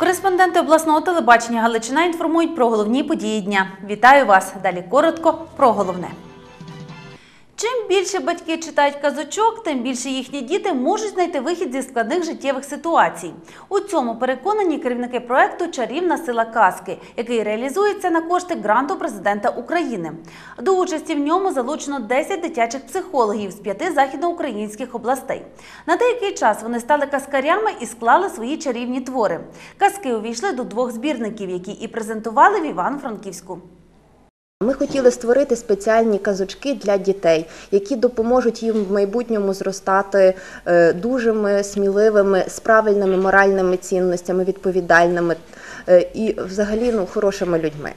Кореспонденти обласного телебачення Галичина інформують про головні події дня. Вітаю вас! Далі коротко про головне. Чим більше батьки читають казочок, тим більше їхні діти можуть знайти вихід зі складних життєвих ситуацій. У цьому переконані керівники проекту Чарівна сила казки, який реалізується на кошти гранту президента України. До участі в ньому залучено 10 дитячих психологів з п'яти західноукраїнських областей. На деякий час вони стали казкарями і склали свої чарівні твори. Казки увійшли до двох збірників, які і презентували в Івано-Франківську. Ми хотіли створити спеціальні казочки для дітей, які допоможуть їм в майбутньому зростати е, дужими, сміливими, з правильними моральними цінностями, відповідальними е, і взагалі ну, хорошими людьми.